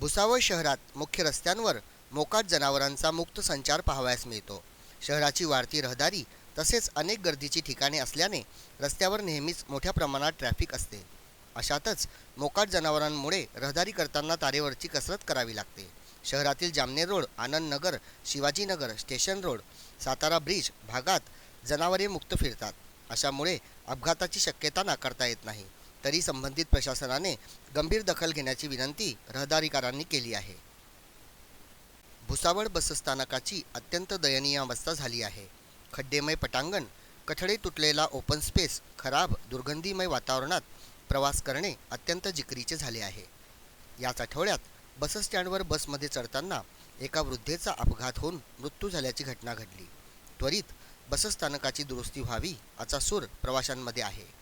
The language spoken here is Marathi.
भुसावळ शहरात मुख्य रस्त्यांवर मोकाट जनावरांचा मुक्त संचार पाहावयास मिळतो. शहराची वाढती रहदारी तसेच अनेक गर्दीची ठिकाणे असल्याने रस्त्यावर नेहमीच मोठ्या प्रमाणात ट्रॅफिक असते. अशातच मोकाट जनावरांमुळे रहदारी करताना तारेवरची कसरत करावी लागते. शहरातील Jamner road Anand Nagar Shivajinagar station road Satara bridge भागात जनावरे मुक्त फिरतात. अशामुळे अपघाताची शक्यता नाकारता येत नाही. तरी संबंधित प्रशासनाने गंभीर दखल घेण्याची विनंती रहदारीकारांनी केली आहे. भुसावळ बसस्थानकाची अत्यंत दयनीय अवस्था झाली आहे. खड्डेमय पटांगण कठडे तुटलेला ओपन स्पेस खराब दुर्गंधीमय वातावरणात प्रवास करणे अत्यंत जिकरीचे झाले आहे. याच आठवड्यात बसस्टँडवर बसमध्ये चढताना एका वृद्धेचा अपघात होऊन मृत्यू झाल्याची घटना घडली. त्वरित बसस्थानकाची दुरुस्ती व्हावी असा सूर प्रवाशांमध्ये आहे.